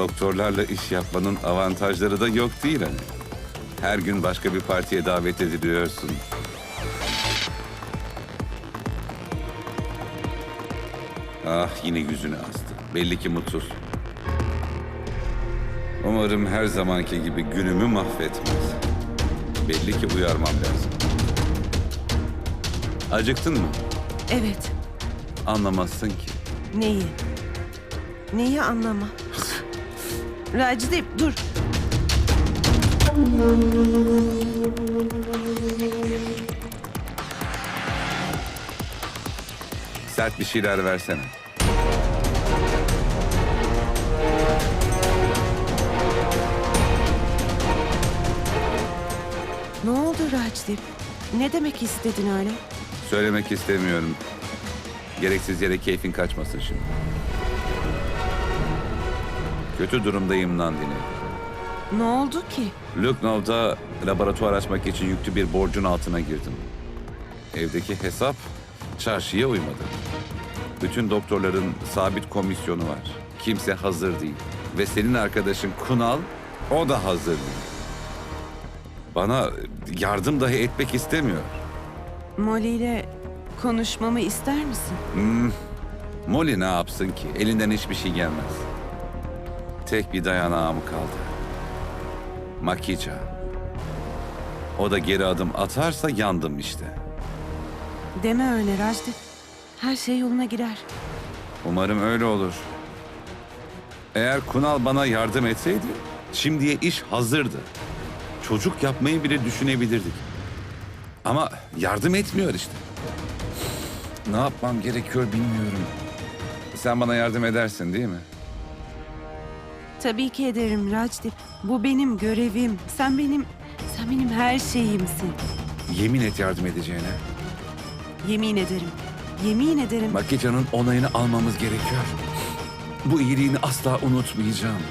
doktorlarla iş yapmanın avantajları da yok değil hani. Her gün başka bir partiye davet ediliyorsun. Ah yine yüzünü astı. Belli ki mutsuz. Umarım her zamanki gibi günümü mahvetmez. Belli ki uyarmam lazım. Acıktın mı? Evet. Anlamazsın ki. Neyi? Neyi anlama? Racide dur. Sert bir şeyler versene. Ne oldu Racide? Ne demek istedin öyle? Söylemek istemiyorum. Gereksiz yere keyfin kaçmasın şimdi. Kötü durumdayım Nandini. Ne oldu ki? Lucknow'da laboratuvar açmak için yüklü bir borcun altına girdim. Evdeki hesap çarşıya uymadı. Bütün doktorların sabit komisyonu var. Kimse hazır değil. Ve senin arkadaşın Kunal, o da hazır değil. Bana yardım dahi etmek istemiyor. Molly ile konuşmamı ister misin? Molly ne yapsın ki? Elinden hiçbir şey gelmez. Tek bir dayanağım kaldı. Makica. O da geri adım atarsa yandım işte. Deme öyle Racide. Her şey yoluna girer. Umarım öyle olur. Eğer Kunal bana yardım etseydi, şimdiye iş hazırdı. Çocuk yapmayı bile düşünebilirdik. Ama yardım etmiyor işte. Ne yapmam gerekiyor bilmiyorum. Sen bana yardım edersin değil mi? Tabii ki ederim Racide. Bu benim görevim. Sen benim, sen benim her şeyimsin. Yemin et yardım edeceğine. Yemin ederim. Yemin ederim. Makica'nın onayını almamız gerekiyor. Bu iyiliğini asla unutmayacağım.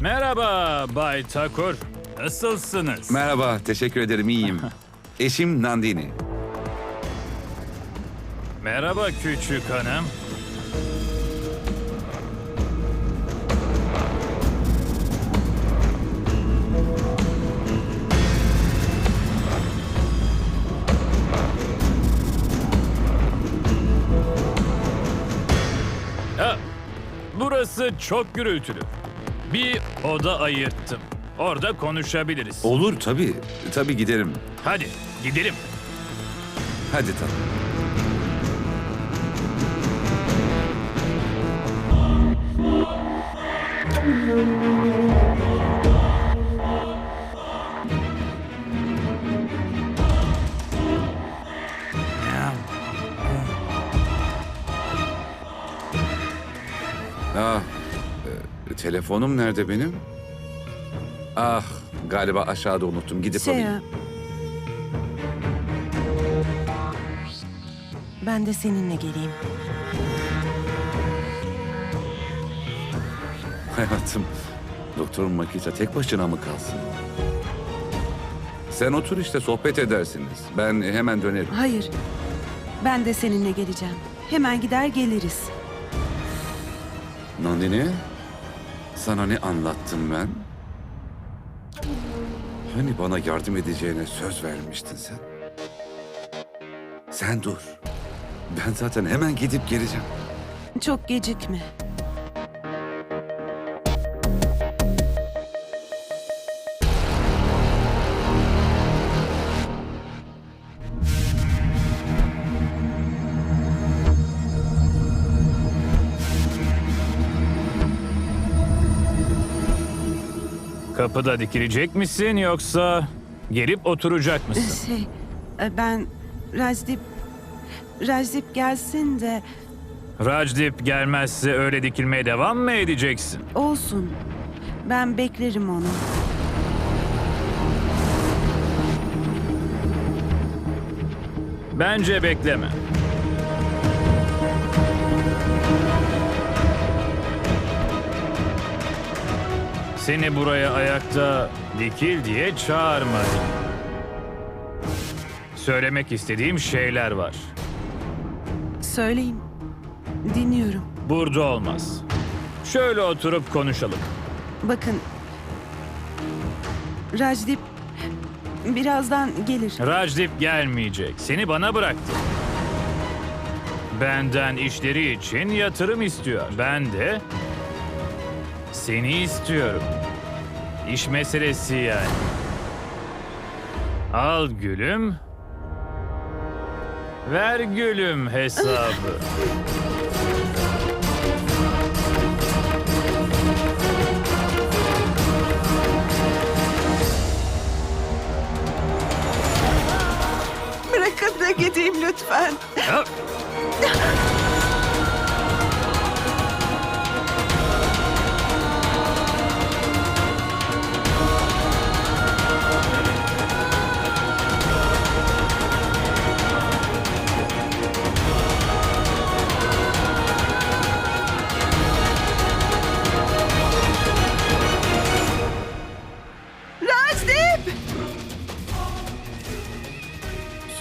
Merhaba Bay Takur. Nasılsınız? Merhaba, teşekkür ederim, iyiyim. Eşim Nandini. Merhaba küçük hanım. Burası çok gürültülü. Bir oda ayırttım. Orada konuşabiliriz. Olur tabii, tabii giderim. Hadi gidelim. Hadi tatlım. Ah, e, telefonum nerede benim? Ah, galiba aşağıda unuttum. Gidip Şey, alayım. ben de seninle geleyim. Hayatım, Doktor Makita tek başına mı kalsın? Sen otur işte sohbet edersiniz. Ben hemen dönerim. Hayır. Ben de seninle geleceğim. Hemen gider geliriz. Nandini, sana ne anlattım ben? Hani bana yardım edeceğine söz vermiştin sen? Sen dur. Ben zaten hemen gidip geleceğim. Çok gecikme. Kapıda dikilecek misin yoksa gelip oturacak mısın? Şey, e, ben Rajdip, Rajdip gelsin de Rajdip gelmezse öyle dikilmeye devam mı edeceksin? olsun. Ben beklerim onu. Bence bekleme. Seni buraya ayakta dikil diye çağırmadım. Söylemek istediğim şeyler var. Söyleyin. Dinliyorum. Burada olmaz. Şöyle oturup konuşalım. Bakın. Rajdip birazdan gelir. Rajdip gelmeyecek. Seni bana bıraktı. Benden işleri için yatırım istiyor. Ben de seni istiyorum. İş meselesi yani. Al gülüm. Ver gülüm hesabı. Bırakın da gideyim lütfen.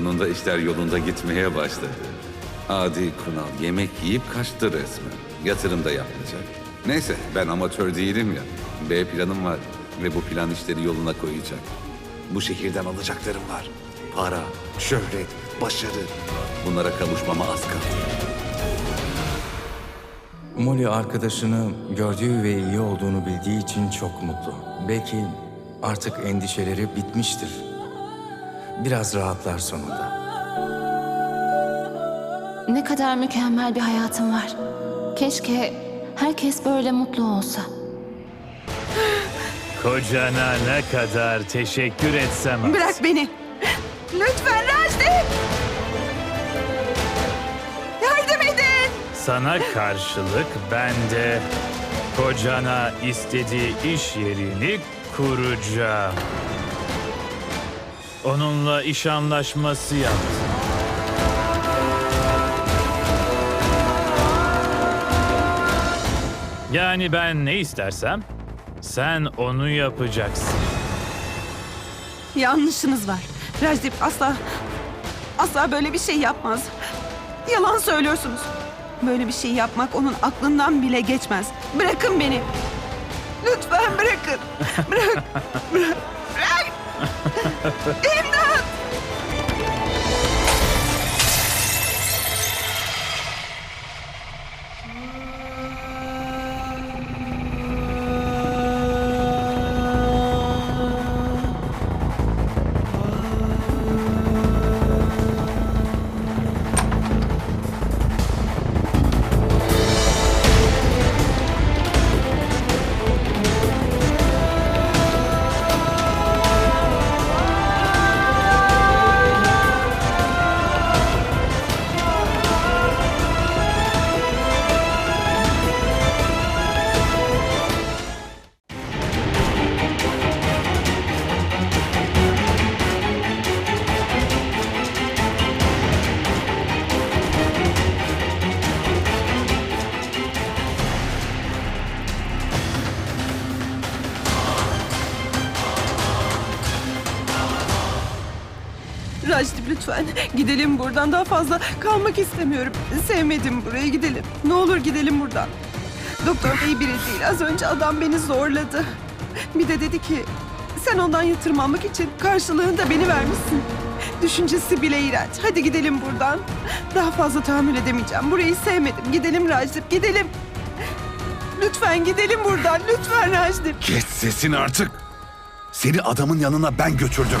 Sonunda işler yolunda gitmeye başladı. Adi Kunal yemek yiyip kaçtı resmen. Yatırım da yapmayacak. Neyse ben amatör değilim ya. B planım var ve bu plan işleri yoluna koyacak. Bu şehirden alacaklarım var. Para, şöhret, başarı. Bunlara kavuşmama az kaldı. Molly arkadaşını gördüğü ve iyi olduğunu bildiği için çok mutlu. Belki artık endişeleri bitmiştir. Biraz rahatlar sonunda. Ne kadar mükemmel bir hayatım var. Keşke herkes böyle mutlu olsa. Kocana ne kadar teşekkür etsem az. Bırak beni. Lütfen Rajdip! Yardım edin! Sana karşılık ben de kocana istediği iş yerini kuracağım. Onunla iş anlaşması yaptım. Yani ben ne istersem sen onu yapacaksın. Yanlışınız var. Rajdip asla, asla böyle bir şey yapmaz. Yalan söylüyorsunuz. Böyle bir şey yapmak onun aklından bile geçmez. Bırakın beni. Lütfen bırakın. Bırak. Bırak. Bırak. İmdat! Lütfen gidelim buradan daha fazla kalmak istemiyorum. Sevmedim burayı gidelim. Ne olur gidelim buradan. Doktor bey biri değil az önce adam beni zorladı. Bir de dedi ki sen ondan yatırım almak için karşılığında beni vermişsin. Düşüncesi bile iğrenç. Hadi gidelim buradan. Daha fazla tahammül edemeyeceğim. Burayı sevmedim. Gidelim Rajdip gidelim. Lütfen gidelim buradan. Lütfen Rajdip. Kes sesini artık. Seni adamın yanına ben götürdüm.